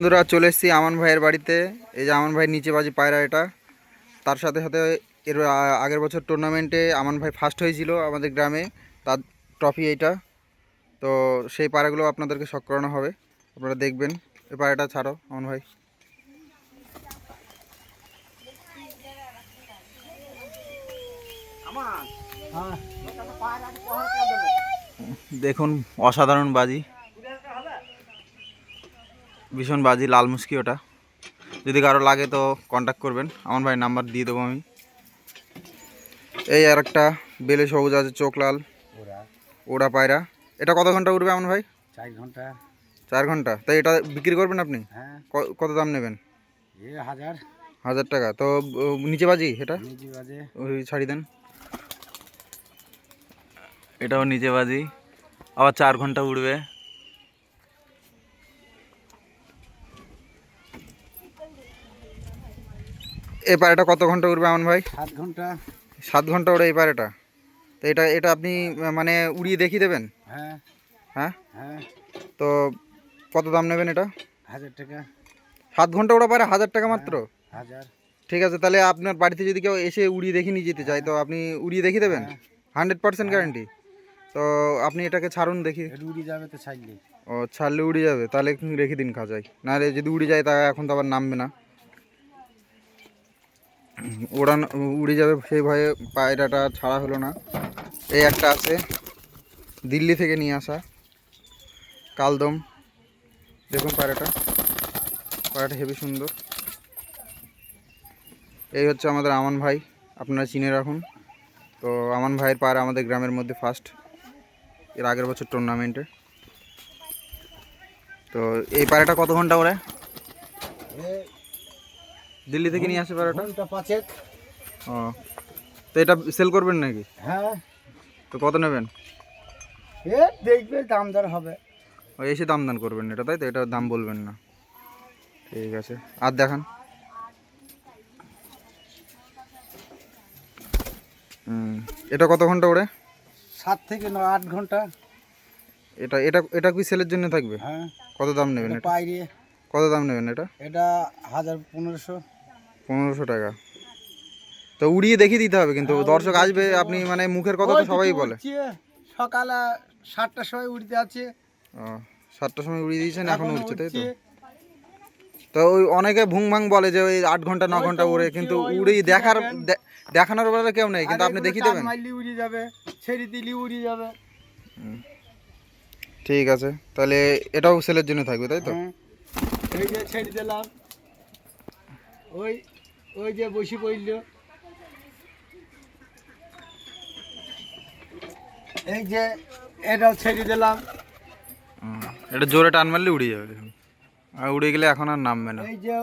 বন্ধুরা চলে এসেছি আমান ভাইয়ের বাড়িতে। এই যে আমান ভাইয়ের নিচে বাজি পায়রা এটা। তার সাথে সাথে এর আগের বছর টুর্নামেন্টে আমান ভাই ফার্স্ট হয়েছিল আমাদের গ্রামে তার ট্রফি এইটা। তো সেই পায়রাগুলো আপনাদেরকে শখ করানো হবে। আপনারা দেখবেন। এই পায়রাটা ছাড়ো আমান ভাই। দেখুন অসাধারণ বাজি। ভীষণ বাজি লাল মুশকি ওটা। যদি কারও লাগে তো কন্ট্যাক্ট করবেন। আমার ভাই নাম্বার দিয়ে দেবো আমি। এই আর একটা বেলে সবুজ আছে চোখ লাল। ওড়া পায়রা। এটা কত ঘণ্টা উঠবে আমার ভাই? চার ঘণ্টা। চার ঘণ্টা। তাই এটা বিক্রি করবেন আপনি? হ্যাঁ। কত দাম নেবেন? হাজার। হাজার টাকা। তো নিচে বাজি এটা? ওই ছাড়ি দেন। এটাও নিচে বাজি। আবার চার ঘণ্টা উড়বে এই পায়রাটা কত ঘণ্টা উড়বে আমার ভাই? সাত ঘণ্টা। সাত ঘণ্টা ওড়ে এই পায়রাটা তো এটা এটা আপনি মানে উড়িয়ে দেখিয়ে দেবেন? হ্যাঁ। হ্যাঁ? হ্যাঁ। তো কত দাম নেবেন এটা? হাজার টাকা। সাত ঘণ্টা ওড়া পারে হাজার টাকা মাত্র? হাজার। ঠিক আছে তাহলে আপনার বাড়িতে যদি কেউ এসে উড়িয়ে দেখে নিয়ে যেতে চায় তো আপনি উড়িয়ে দেখিয়ে দেবেন? হান্ড্রেড পার্সেন্ট গ্যারান্টি তো আপনি এটাকে ছাড়ুন দেখি। উড়ি যাবে তো ছাইলে ও ছাড়লে উড়ে যাবে তাহলে রেখে দিন খাঁচাই নাহলে যদি উড়ে যায় তা এখন তো আবার নামবে না। ওড়ান উড়ে যাবে সেই ভয়ে পায়রাটা ছাড়া হলো না। এই একটা আছে, দিল্লি থেকে নিয়ে আসা, কালদম। দেখুন পায়রাটা। পায়রাটা হেবি সুন্দর। এই হচ্ছে আমাদের আমান ভাই, আপনারা চিনে রাখুন। তো আমান ভাইয়ের পায়রা আমাদের গ্রামের মধ্যে ফার্স্ট এর আগের বছর টুর্নামেন্টে তো এই পায়রাটা কত ঘণ্টা ওরে দিল্লি থেকে নিয়ে আসে পায়রাটা ঘণ্টা পাঁচেক। ও। তো এটা সেল করবেন নাকি? হ্যাঁ। তো কত নেবেন? এ দেখবে দাম দর হবে। ও এসে দাম দান করবেন এটা তাই তো? এটা দাম বলবেন না। ঠিক আছে। আর দেখান। হুম এটা কত ঘণ্টা ওড়ে? সাত থেকে ন আট ঘণ্টা। এটা এটা এটা কি সেলের জন্য থাকবে? হ্যাঁ। কত দাম নেবেন এটা এটা? কত দাম নেবেন এটা? এটা হাজার পনেরোশো। পনেরোশো টাকা। তো উড়িয়ে দেখিয়ে দিতে হবে কিন্তু দর্শক আসবে আপনি মানে মুখের কথা তো সবাই বলে। সকালে সাতটার সময় উঠতে আছে। সাতটার সময় উড়িয়ে দিয়েছেন এখন উঠছে তাই তো? তো ওই অনেকে ভুং ভাং বলে যে ওই আট ঘণ্টা ন ঘণ্টা উড়ে কিন্তু ওই উড়ে উঠছে দেখার দেখানোর বেলা কেউ নেই কিন্তু আপনি দেখিয়ে দেবেন। উড়ে যাবে ছেড়ে দিলি উড়ে যাবে ঠিক আছে তাহলে এটাও সেলের জন্য থাকবে তাই তো? হ্যাঁ। এই যে ছেড়ে দিলাম। ওই ওই যে বসে পড়ল। এই যে এটা ছেড়ে দিলাম। এটা জোরে টান মারলে উড়ে যাবে। আর উড়ে গেলে এখন আর নামবে না। এই যে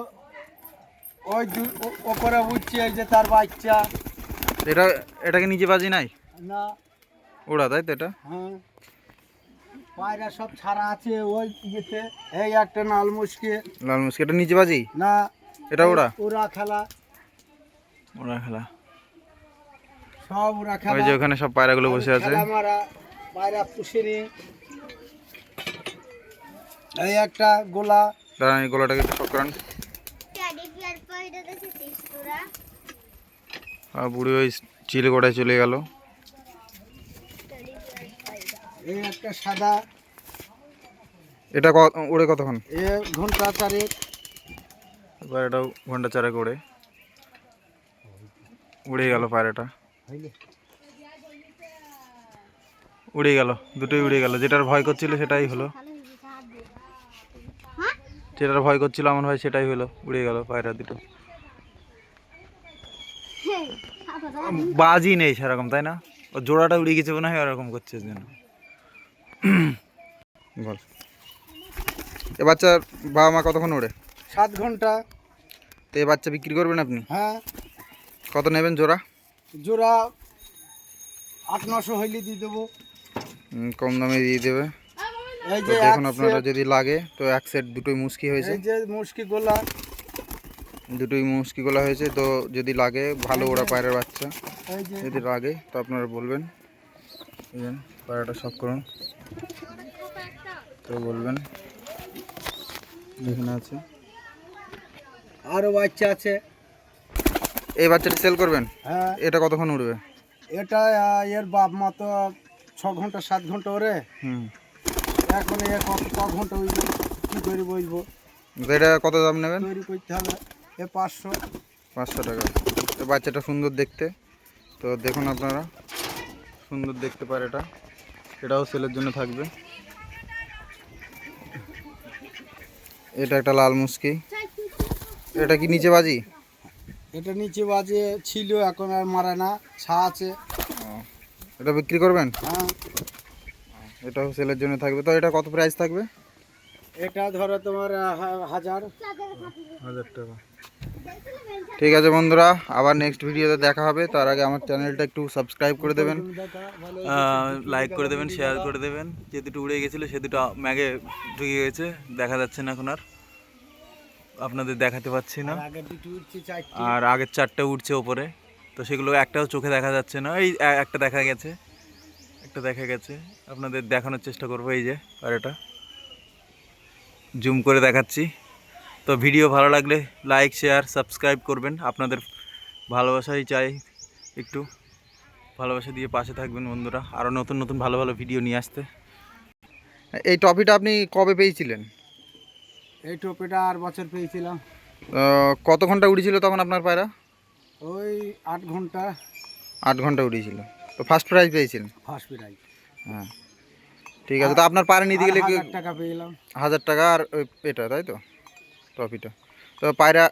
ওই ওপরে উঠছে এই যে তার বাচ্চা। এটা এটাকে নিচে বাজি নাই? না। ওড়া তাই তো এটা? হ্যাঁ। পায়রা সব ছাড়া আছে ওই ইয়েতে। এই একটা লাল মুশকে লাল মুসকি এটা নিচে বাজি? না। এটা ওড়া? ওরা খেলা। ওড়া খেলা। সব ওরা ওই যে ওখানে সব পায়রাগুলো বসে আছে। খেলা মারা পায়রা পুষিনি। এই একটা গোলা। দাঁড়ান এই গলাটাকে একটু শক করান। আর বুড়ি ওই চিলে গোড়ায় চলে গেল। এই একটা সাদা। এটা ওড়ে কতক্ষণ? এ ঘণ্টা চারেক। এবার এটাও ঘণ্টা চারে করে উড়ে গেল পায়রাটা। উড়ে গেল দুটোই উড়ে গেল। যেটার ভয় করছিল সেটাই হলো। যেটার ভয় করছিল আমার ভাই সেটাই হলো উড়ে গেল পায়রা দুটো। বাজি নেই সেরকম তাই না? ও জোড়াটা উড়ে গেছে মনে হয় ওরকম করছে যেন বল। এ বাচ্চার বাবা মা কতক্ষণ ওড়ে? সাত ঘণ্টা। তো এই বাচ্চা বিক্রি করবেন আপনি? হ্যাঁ। কত নেবেন জোড়া? জোড়া আট নশো হইলে দিয়ে দেবো। কম দামে দিয়ে দেবে। তো দেখুন আপনারা যদি লাগে তো এক সেট দুটোই মুশকি হয়েছে। এই যে মুশকি গোলা দুটোই মুশকি গোলা হয়েছে তো যদি লাগে ভালো ওরা পায়রার বাচ্চা। যদি লাগে তো আপনারা বলবেন। পায়রাটা সব করুন। তো বলবেন। এখানে আছে। আরও বাচ্চা আছে। এই বাচ্চাটা সেল করবেন? হ্যাঁ। এটা কতক্ষণ উঠবে এটা এর বাপ মা তো ছ ঘণ্টা সাত ঘণ্টা ওরে হুম। এখন এ ক ঘণ্টা উঠবে কী করে বসবো এটা কত দাম নেবেন? তৈরি করতে হবে। এ পাঁচশো। পাঁচশো টাকা। তো বাচ্চাটা সুন্দর দেখতে। তো দেখুন আপনারা। সুন্দর দেখতে পারে এটা। এটাও সেলের জন্য থাকবে। এটা একটা লাল মুসকি। এটা কি নিচে বাজি? এটা নিচে বাজে ছিল এখন আর মারা না ছা আছে। এটা বিক্রি করবেন? হ্যাঁ। এটাও সেলের জন্য থাকবে। তো এটা কত প্রাইস থাকবে? এটা ধরো তোমার হাজার। হাজার টাকা। ঠিক আছে বন্ধুরা আবার নেক্সট ভিডিওতে দেখা হবে। তার আগে আমার চ্যানেলটা একটু সাবস্ক্রাইব করে দেবেন। লাইক করে দেবেন শেয়ার করে দেবেন। যে দুটো উড়ে গেছিল সে দুটো ম্যাগে ঢুকে গেছে। দেখা যাচ্ছে না এখন আর। আপনাদের দেখাতে পাচ্ছি না। আগে দুটো উঠছে চারটে। আর আগের চারটে উঠছে ওপরে। তো সেগুলো একটাও চোখে দেখা যাচ্ছে না। এই একটা দেখা গেছে। একটা দেখা গেছে। আপনাদের দেখানোর চেষ্টা করব এই যে পায়রাটা জুম করে দেখাচ্ছি। তো ভিডিও ভালো লাগলে লাইক শেয়ার সাবস্ক্রাইব করবেন। আপনাদের ভালোবাসাই চাই একটু। ভালোবাসা দিয়ে পাশে থাকবেন বন্ধুরা। আরও নতুন নতুন ভালো ভালো ভিডিও নিয়ে আসতে। এই টপিটা আপনি কবে পেয়েছিলেন? এই টোপিটা আর বছর পেয়েছিলাম। কত ঘণ্টা উড়েছিল তখন আপনার পায়রা? ওই আট ঘণ্টা। আট ঘণ্টা উড়েছিল তো ফার্স্ট প্রাইজ পেয়েছিলেন? ফার্স্ট প্রাইজ হ্যাঁ। ঠিক আছে তো আপনার পায়রা নিতে গেলে টাকা পেয়েলাম হাজার টাকা আর ওই এটা তাই তো? ট্রফিটা তো পায়রা